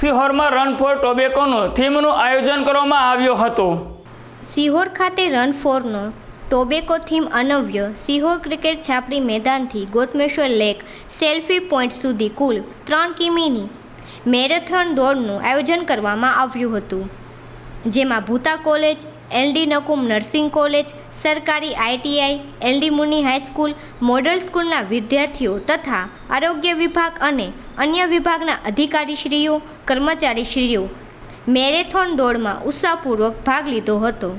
સિહોરમાં run for ટોબેકોનું થીમનું આયોજન કરવામાં આવ્યું હતું. સિહોર ખાતે રન ફોરનો ટોબેકો થીમ અનવ્ય સિહોર ક્રિકેટ છાપરી મેદાનથી ગોતમેશ્વર લેક સેલ્ફી પોઈન્ટ સુધી કુલ ત્રણ કિમીની મેરેથોન દોડનું આયોજન કરવામાં આવ્યું હતું. જેમાં Bhuta college L D Nakum nursing college, સરકારી ITI, L D Muni high school model સ્કૂલના વિદ્યાર્થીઓ તથા આરોગ્ય વિભાગ અને અન્ય વિભાગના અધિકારીશ્રીઓ, કર્મચારીશ્રીઓ મેરેથોન દોડમાં ઉત્સાહપૂર્વક ભાગ લીધો હતો.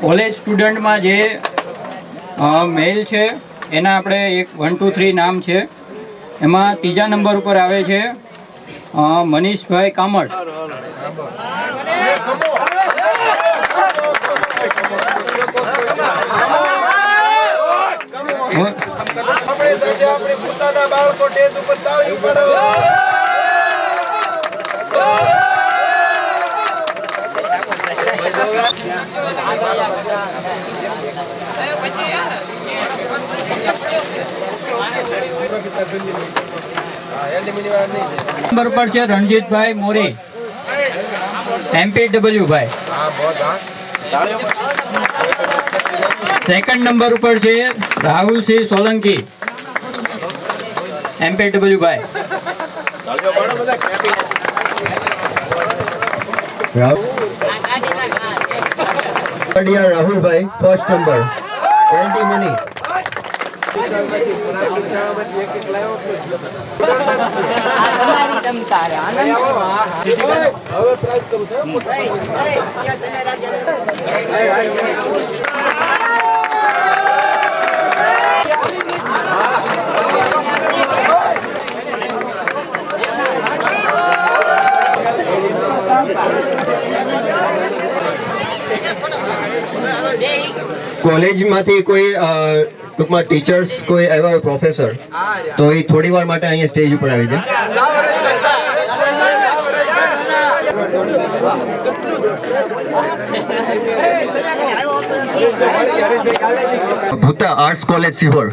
કોલેજ સ્ટુડન્ટમાં જે મેલ છે, એના આપણે એક વન ટુ થ્રી નામ છે. એમાં ત્રીજા નંબર ઉપર આવે છે મનીષભાઈ કામત આપણે સાથે આપણે પોતાના બાળકો સ્ટેજ ઉપર તાળી પાડો. નંબર પર છે રણજીતભાઈ મોરી. એમપીડબલ્યુ ભાઈ. સેકન્ડ નંબર ઉપર છે રાહુલસિંહ સોલંકી. એમપીડબલ્યુ ભાઈ. પડિયા રાહુલભાઈ ફર્સ્ટ નંબર એલટી મની કોલેજમાંથી કોઈ ટૂંકમાં ટીચર્સ કોઈ આવ્યા પ્રોફેસર તો એ થોડી વાર માટે અહીંયા સ્ટેજ ઉપર આવી જાય. Bhuta arts college Sihor.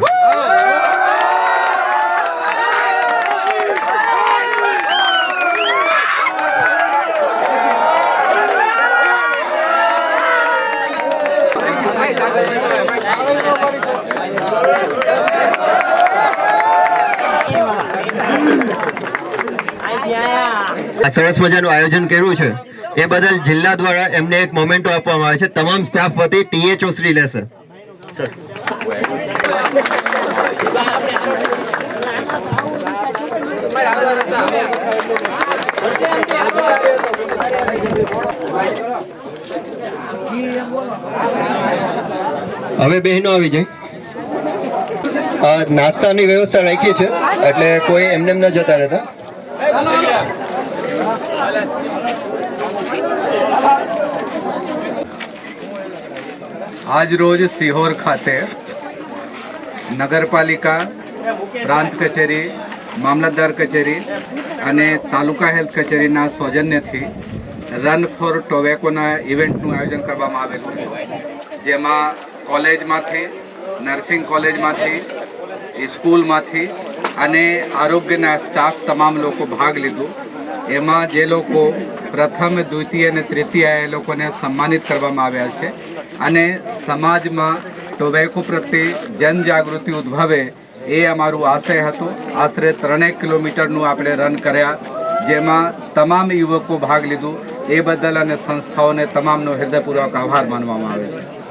સરસ મજાનું આયોજન કર્યું છે. એ બદલ જિલ્લા દ્વારા એમને એક મોમેન્ટો આપવામાં આવે છે. તમામ સ્ટાફ વતી ટીએચઓ શ્રી લેશે. સર હવે બહેનો આવી જાય. નાસ્તાની વ્યવસ્થા રાખી છે, એટલે કોઈ એમને એમ ન જતા રહેતા. આજ રોજ સિહોર ખાતે નગરપાલિકા, પ્રાંત કચેરી, મામલતદાર કચેરી અને તાલુકા હેલ્થ કચેરીના સૌજન્યથી રન ફોર ટોબેકોના ઇવેન્ટનું આયોજન કરવામાં આવેલું હતું જેમાં કોલેજમાંથી, નર્સિંગ કોલેજમાંથી સ્કૂલમાંથી અને આરોગ્યના સ્ટાફ તમામ લોકો ભાગ લીધો. એમાં જે લોકો પ્રથમ, દ્વિતીય અને તૃતીય એ લોકોને સન્માનિત કરવામાં આવ્યા છે અને સમાજમાં ટોબેકો પ્રત્યે જનજાગૃતિ ઉદ્ભવે એ અમારું આશય હતું. આશરે ત્રણેક કિલોમીટરનું આપણે રન કર્યા, જેમાં તમામ યુવકો ભાગ લીધું. એ બદલ અને સંસ્થાઓને તમામનો હૃદયપૂર્વક આભાર માનવામાં આવે છે.